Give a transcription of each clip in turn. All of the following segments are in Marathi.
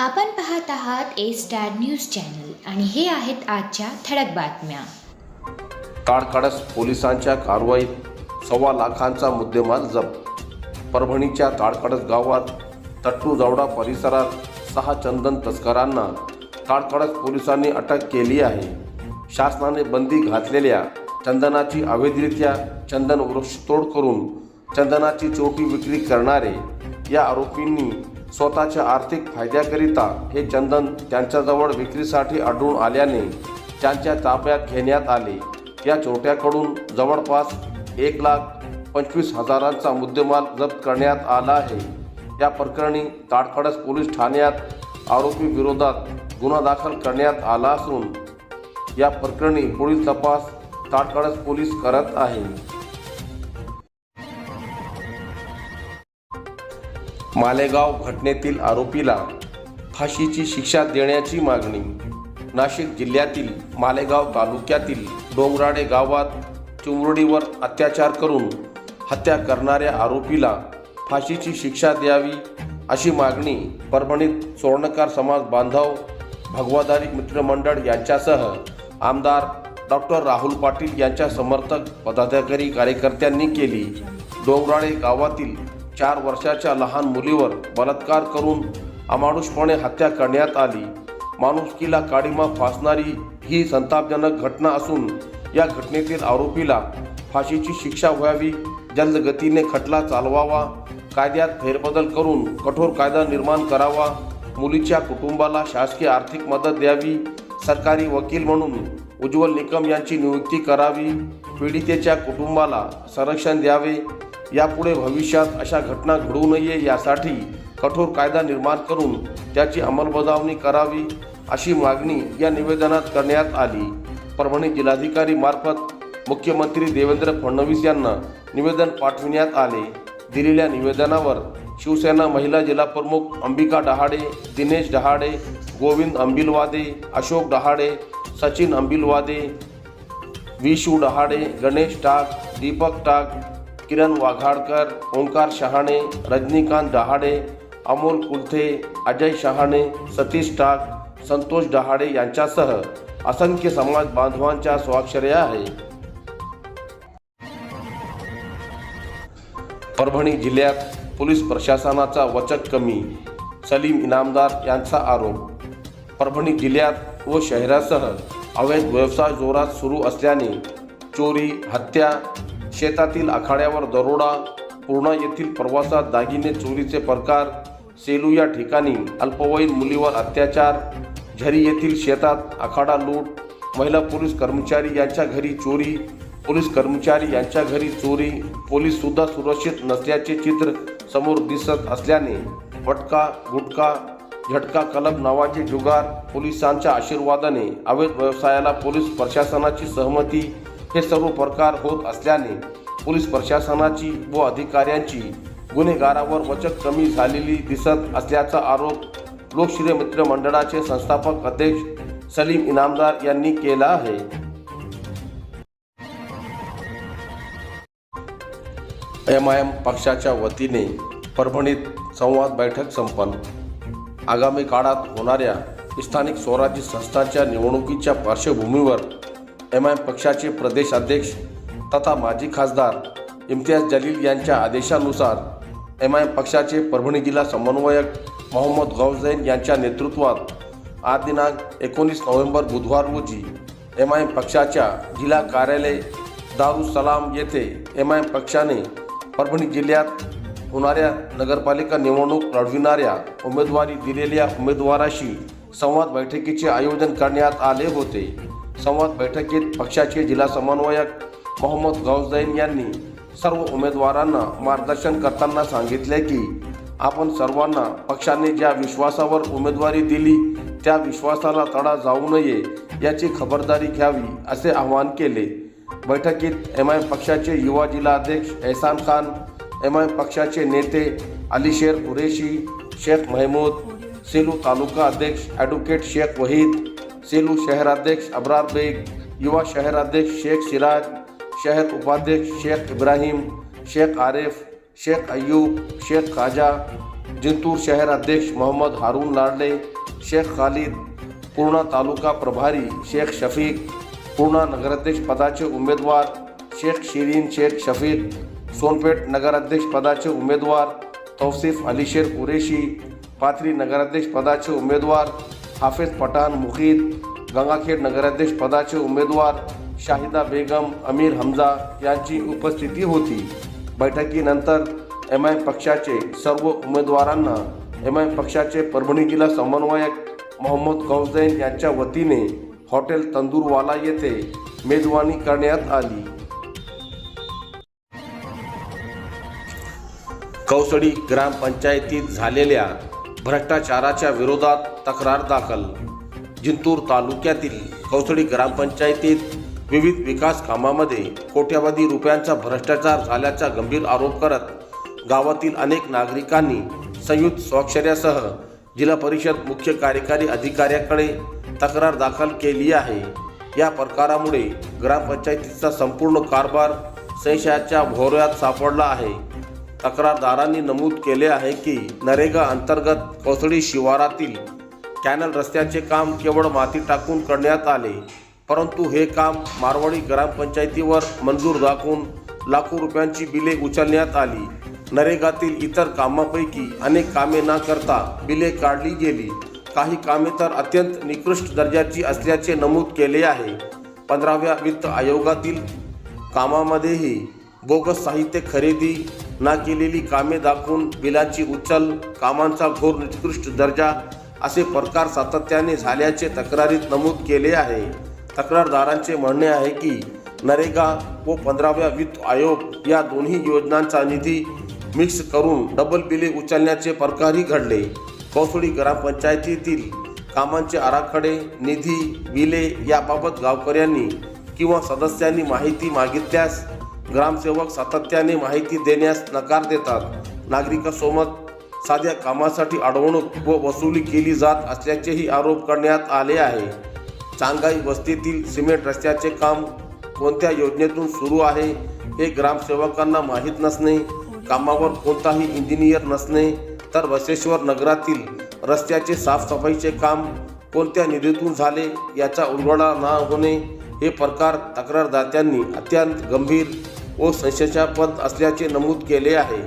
आपण पाहत आहात ए स्टार न्यूज चॅनल आणि हे आहेत आजच्या ठळक बातम्या. ताडकाडस पोलिसांच्या कारवाईत सव्वा लाखांचा मुद्देमाल जप्त. परभणीच्या ताडकाडस गावात तट्टू जावडा परिसरात सहा चंदन तस्करांना ताडकाडस पोलिसांनी अटक केली आहे. शासनाने बंदी घातलेल्या चंदनाची अवैधरित्या चंदन वृक्षतोड करून चंदनाची चोटी विक्री करणारे या आरोपींनी स्वतःच्या आर्थिक फायद्याकरिता हे चंदन त्यांच्याजवळ विक्रीसाठी आढळून आल्याने त्यांच्या ताब्यात घेण्यात आले. या चोरट्याकडून जवळपास एक लाख पंचवीस हजारांचा मुद्देमाल जप्त करण्यात आला आहे. या प्रकरणी ताडखडस पोलीस ठाण्यात आरोपी विरोधात गुन्हा दाखल करण्यात आला असून या प्रकरणी पुढील तपास ताडखडस पोलीस करत आहे. मालेगाव घटनेतील आरोपीला फाशीची शिक्षा देण्याची मागणी. नाशिक जिल्ह्यातील मालेगाव तालुक्यातील डोंगराडे गावात चिमुरडीवर अत्याचार करून हत्या करणाऱ्या आरोपीला फाशीची शिक्षा द्यावी अशी मागणी परभणीत स्वर्णकार समाज बांधव भगवादारी मित्रमंडळ यांच्यासह आमदार डॉक्टर राहुल पाटील यांच्या समर्थक पदाधिकारी कार्यकर्त्यांनी केली. डोंगराळे गावातील चार वर्षाच्या लहान मुलीवर बलात्कार करून अमानुषपणे हत्या करण्यात आली. माणुसकीला काळीमा फासणारी ही संतापजनक घटना असून या घटनेतील आरोपीला फाशीची शिक्षा व्हावी जलदगतीने खटला चालवावा कायद्यात फेरबदल करून कठोर कायदा निर्माण करावा मुलीच्या कुटुंबाला शासकीय आर्थिक मदत द्यावी सरकारी वकील म्हणून उज्ज्वल निकम यांची नियुक्ती करावी पीडितेच्या कुटुंबाला संरक्षण द्यावे यापुढे भविष्यात अशा घटना घडू नये यासाठी कठोर कायदा निर्माण करून त्याची अंमलबजावणी करावी अशी मागणी या निवेदनात करण्यात आली. परभणी जिल्हाधिकारी मार्फत मुख्यमंत्री देवेंद्र फडणवीस यांना निवेदन पाठविण्यात आले. दिलेल्या निवेदनावर शिवसेना महिला जिल्हाप्रमुख अंबिका डहाडे दिनेश डहाडे गोविंद अंबिलवादे अशोक डहाडे सचिन अंबिलवादे विशू डहाडे गणेश टाक दीपक टाक किरण वाघाडकर ओंकार शहाणे रजनीकांत डहाडे अमोल कुलथे अजय शहाणे सतीश टाक संतोष डहाडे यांच्यासह असंख्य समाज बांधवांच्या स्वाक्षर्या आहे परभणी जिल्ह्यात पोलीस प्रशासनाचा वचक कमी सलीम इनामदार यांचा आरोप. परभणी जिल्ह्यात व शहरासह अवैध व्यवसाय जोरात सुरू असल्याने चोरी हत्या शेतातील आखाड्यावर दरोडा पूर्णा येथील प्रवासात दागिने चोरीचे प्रकार सेलू या ठिकाणी अल्पवयीन मुलीवर अत्याचार झरी येथील शेतात आखाडा लूट महिला पोलीस कर्मचारी यांच्या घरी चोरी पोलीस कर्मचारी यांच्या घरी चोरी पोलीससुद्धा सुरक्षित नसल्याचे चित्र समोर दिसत असल्याने फटका गुटखा झटका कलब नावाचे जुगार पोलिसांच्या आशीर्वादाने अवैध व्यवसायाला पोलीस प्रशासनाची सहमती हे सर्व प्रकार होत असल्याने पोलीस प्रशासनाची व अधिकाऱ्यांची गुन्हेगारावर वचक कमी झालेली दिसत असल्याचा आरोप लोकश्री मित्र मंडळाचे संस्थापक अध्यक्ष सलीम इनामदार यांनी केला आहे. एम आय एम पक्षाच्या वतीने परभणीत संवाद बैठक संपन्न. आगामी काळात होणाऱ्या स्थानिक स्वराज्य संस्थांच्या निवडणुकीच्या पार्श्वभूमीवर एम आय एम पक्षाचे प्रदेश अध्यक्ष तथा माजी खासदार इम्तियाज जलील यांच्या आदेशानुसार एम आय पक्षाचे परभणी जिल्हा समन्वयक मोहम्मद गौजैन यांच्या नेतृत्वात आज दिनांक एकोणीस नोव्हेंबर बुधवार रोजी एम आय एम पक्षाच्या जिल्हा कार्यालय दारुसलाम येथे एम आय पक्षाने परभणी जिल्ह्यात होणाऱ्या नगरपालिका निवडणूक लढविणाऱ्या उमेदवारी दिलेल्या उमेदवाराशी संवाद बैठकीचे आयोजन करण्यात आले होते. संवाद बैठकीत पक्षाचे जिल्हा समन्वयक मोहम्मद गौजैन यांनी सर्व उमेदवारांना मार्गदर्शन करताना सांगितले की आपण सर्वांना पक्षाने ज्या विश्वासावर उमेदवारी दिली त्या विश्वासाला तडा जाऊ नये याची खबरदारी घ्यावी असे आवाहन केले. बैठकीत एम आय पक्षाचे युवा जिल्हा अध्यक्ष एहसान खान एम आय पक्षाचे नेते अलीशेर कुरेशी शेख महमूद सेलू तालुका अध्यक्ष ॲडव्होकेट शेख वहीद सेलू शहराध्यक्ष अब्रार बेग, युवा शहराध्यक्ष शेख सिराज, शहर उपाध्यक्ष शेख इब्राहिम, शेख आरिफ, शेख अयूब शेख खाजा जिंतूर शहर अध्यक्ष मोहम्मद हारून लाडले, शेख खालिद, पूर्णा तालुका प्रभारी शेख शफीक, पूर्णा नगराध्यक्ष पदाचे उमेदवार शेख शिरीन शेख शफीक सोनपेठ नगराध्यक्ष पदाचे उमेदवार तौसिफ अलीशेर कुरेशी, पाथरी नगराध्यक्ष पदाचे उमेदवार हाफिज पठाण मुखीद गंगाखेड नगराध्यक्ष पदाचे उमेदवार शाहिदा बेगम अमीर हमजा यांची उपस्थिती होती. बैठकीनंतर एम आय पक्षाचे सर्व उमेदवारांना एम आय पक्षाचे परभणी जिल्हा समन्वयक मोहम्मद कौजैन यांच्या वतीने हॉटेल तंदूरवाला येथे मेजवानी करण्यात आली. कौसडी ग्रामपंचायतीत झालेल्या भ्रष्टाचाराच्या विरोधात तक्रार दाखल. जिंतूर तालुक्यातील कौसडी ग्रामपंचायतीत विविध विकास कामामध्ये कोट्यावधी रुपयांचा भ्रष्टाचार झाल्याचा गंभीर आरोप करत गावातील अनेक नागरिकांनी संयुक्त स्वाक्षऱ्यासह जिल्हा परिषद मुख्य कार्यकारी अधिकाऱ्याकडे तक्रार दाखल केली आहे. या प्रकारामुळे ग्रामपंचायतीचा संपूर्ण कारभार संशयाच्या भोवऱ्यात सापडला आहे. तक्रारदारांनी नमूद केले आहे की नरेगा अंतर्गत कोसळी शिवारातील कॅनल रस्त्याचे काम केवळ माती टाकून करण्यात आले परंतु हे काम मारवाडी ग्रामपंचायतीवर मंजूर दाखवून लाखो रुपयांची बिले उचलण्यात आली. नरेगातील इतर कामापैकी अनेक कामे न करता बिले काढली गेली. काही कामे तर अत्यंत निकृष्ट दर्जाची असल्याचे नमूद केले आहे. पंधराव्या वित्त आयोगातील कामामध्येही बोगस साहित्य खरेदी ना केलेली कामे दाखवून बिलाची उचल कामांचा घोर निकृष्ट दर्जा असे प्रकार सातत्याने झाल्याचे तक्रारीत नमूद केले आहे. तक्रारदारांचे म्हणणे आहे की नरेगा व पंधराव्या वित्त आयोग या दोन्ही योजनांचा निधी मिक्स करून डबल बिले उचलण्याचे प्रकारही घडले. कौसळी ग्रामपंचायतीतील कामांचे आराखडे निधी बिले याबाबत गावकऱ्यांनी किंवा सदस्यांनी माहिती मागितल्यास ग्रामसेवक सातत्याने माहिती देण्यास नकार देतात. नागरिकांसोबत साध्या कामासाठी अडवणूक व वसुली केली जात असल्याचेही आरोप करण्यात आले आहे. चांगाई वस्तीतील सिमेंट रस्त्याचे काम कोणत्या योजनेतून सुरू आहे हे ग्रामसेवकांना माहीत नसणे कामावर कोणताही इंजिनियर नसणे तर वसेश्वर नगरातील रस्त्याचे साफसफाईचे काम कोणत्या निधीतून झाले याचा उलगडा न होणे हे प्रकार तक्रारदात्यांनी अत्यंत गंभीर व संशयास्पद असल्याचे नमूद केले आहे.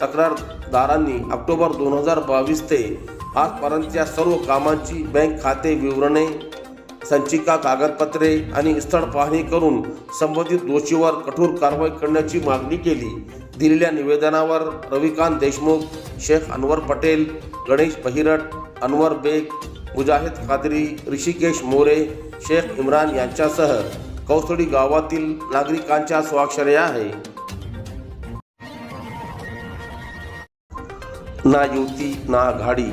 तक्रारदारांनी ऑक्टोबर दोन हजार बावीस ते आजपर्यंतच्या सर्व कामांची बँक खाते विवरणे संचिका कागदपत्रे आणि स्थळ पाहणी करून संबंधित दोषीवर कठोर कारवाई करण्याची मागणी केली. दिलेल्या निवेदनावर रविकांत देशमुख शेख अनवर पटेल गणेश बहिरट अनवर बेग मुजाहिद खादरी ऋषिकेश मोरे शेख इम्रान यांच्यासह कौसडी गावातील नागरिकांच्या स्वाक्षर्या आहे. ना युती ना आघाडी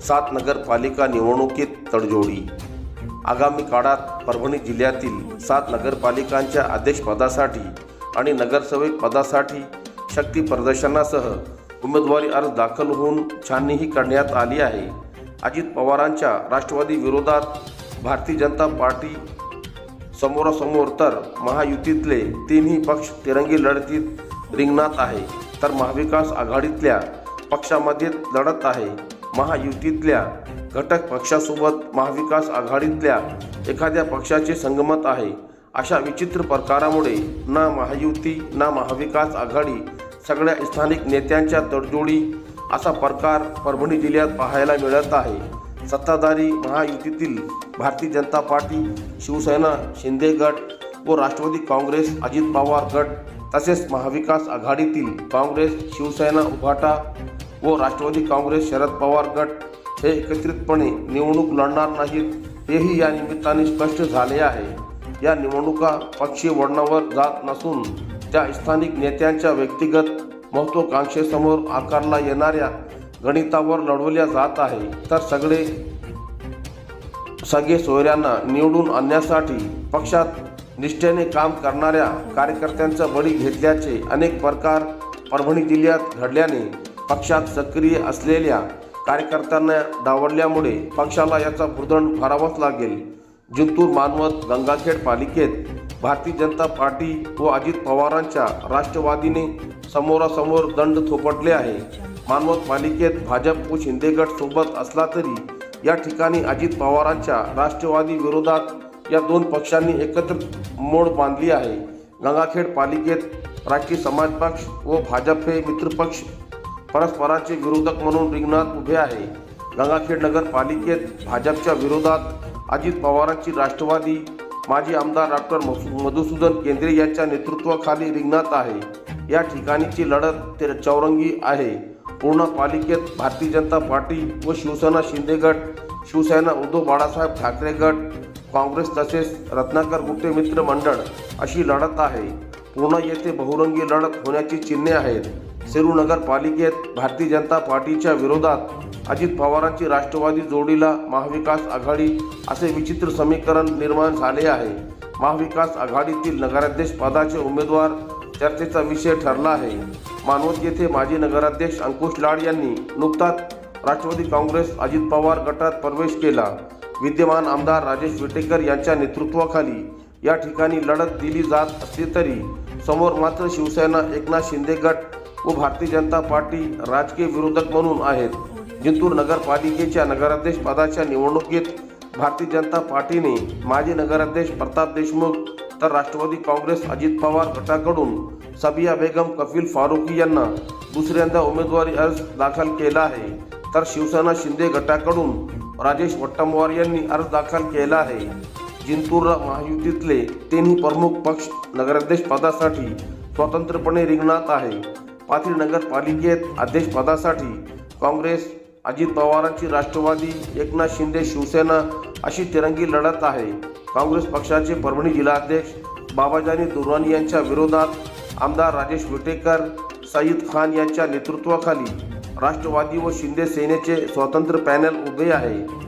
सात नगरपालिका निवडणुकीत तडजोडी. आगामी काळात परभणी जिल्ह्यातील सात नगरपालिकांच्या अध्यक्षपदासाठी आणि नगरसेवक पदासाठी शक्ती प्रदर्शनासह उमेदवारी अर्ज दाखल होऊन छाननीही करण्यात आली आहे. अजित पवारांच्या राष्ट्रवादी विरोधात भारतीय जनता पार्टी समोरासमोर तर महायुतीतले तिन्ही पक्ष तिरंगी लढतीत रिंगणात आहे. तर महाविकास आघाडीतल्या पक्षामध्ये लढत आहे. महायुतीतल्या घटक पक्षासोबत महाविकास आघाडीतल्या एखाद्या पक्षाचे संगमत आहे. अशा विचित्र प्रकारामुळे ना महायुती ना महाविकास आघाडी सगळ्या स्थानिक नेत्यांच्या तडजोडी असा प्रकार परभणी जिल्ह्यात पाहायला मिळत आहे. सत्ताधारी महायुतीतील भारतीय जनता पार्टी शिवसेना शिंदे गट व राष्ट्रवादी काँग्रेस अजित पवार गट तसेच महाविकास आघाडीतील काँग्रेस शिवसेना उभाटा व राष्ट्रवादी काँग्रेस शरद पवार गट हे एकत्रितपणे निवडणूक लढणार नाहीत हेही या निमित्ताने स्पष्ट झाले आहे. या निवडणुका पक्षीय वळणावर जात नसून त्या स्थानिक नेत्यांच्या व्यक्तिगत महत्त्वाकांक्षेसमोर आकारला येणाऱ्या गणितावर लढवल्या जात आहे. तर सगळे सगळे सोयऱ्यांना निवडून आणण्यासाठी पक्षात निष्ठेने काम करणाऱ्या कार्यकर्त्यांचा बळी घेतल्याचे अनेक प्रकार परभणी जिल्ह्यात घडल्याने पक्षात सक्रिय असलेल्या कार्यकर्त्यांना डावडल्यामुळे पक्षाला याचा भुर्दंड भरावाच लागेल. जिंतूर मानवत गंगाखेड पालिकेत भारतीय जनता पार्टी व अजित पवारांच्या राष्ट्रवादीने समोरासमोर दंड थोपटले आहे. मानवत मालिकेत भाजप व शिंदे गट सोबत असला तरी या ठिकाणी अजित पवारांच्या राष्ट्रवादी विरोधात या दोन पक्षांनी एकत्र मोड बांधली आहे. गंगाखेड पालिकेत राष्ट्रीय समाज पक्ष व भाजप हे मित्रपक्ष परस्परांचे विरोधक म्हणून रिंगणात उभे आहे. गंगाखेड नगरपालिकेत भाजपच्या विरोधात अजित पवारांची राष्ट्रवादी माजी आमदार डॉक्टर मधुसूदन केंद्रे यांच्या नेतृत्वाखाली रिंगणात आहे. या ठिकाणीची लढत ते चौरंगी आहे. पूर्ण पालिकेत भारतीय जनता पार्टी व शिवसेना शिंदे गट शिवसेना उद्धव बाळासाहेब ठाकरे गट काँग्रेस तसेच रत्नाकर गुट्टे मित्र मंडळ अशी लढत आहे. पूर्ण येथे बहुरंगी लढत होण्याची चिन्हे आहेत. सेरूनगर पालिकेत भारतीय जनता पार्टीच्या विरोधात अजित पवारांची राष्ट्रवादी जोडीला महाविकास आघाडी असे विचित्र समीकरण निर्माण झाले आहे. महाविकास आघाडीतील नगराध्यक्ष पदाचे उमेदवार चर्चेचा विषय ठरला आहे. मानवत येथे माजी नगराध्यक्ष अंकुश लाड यांनी नुकताच राष्ट्रवादी काँग्रेस अजित पवार गटात प्रवेश केला. विद्यमान आमदार राजेश विटेकर यांच्या नेतृत्वाखाली या ठिकाणी लढत दिली जात असली तरी समोर मात्र शिवसेना एकनाथ शिंदे गट व भारतीय जनता पार्टी राजकीय विरोधक म्हणून आहेत. जिंतूर नगरपालिकेच्या नगराध्यक्ष पदाच्या निवडणुकीत भारतीय जनता पार्टीने माजी नगराध्यक्ष प्रताप देशमुख तर राष्ट्रवादी काँग्रेस अजित पवार गटाकडून सबिया बेगम कफील फारुकी यांना दुसऱ्यांदा उमेदवारी अर्ज दाखल केला आहे. तर शिवसेना शिंदे गटाकडून राजेश वट्टमवार यांनी अर्ज दाखल केला आहे. जिंतूरला महायुतीतले तिन्ही प्रमुख पक्ष नगराध्यक्ष पदासाठी स्वतंत्रपणे रिंगणात आहे. पाथरी नगरपालिकेत अध्यक्ष पदासाठी काँग्रेस अजित पवारांची राष्ट्रवादी एकनाथ शिंदे शिवसेना अशी तिरंगी लढत आहे. काँग्रेस पक्षाचे परभणी जिल्हाध्यक्ष बाबाजानी दुर्वानी यांच्या विरोधात आमदार राजेश विटेकर सईद खान यांच्या नेतृत्वाखाली राष्ट्रवादी व शिंदे सेनेचे स्वतंत्र पॅनल उभे आहे.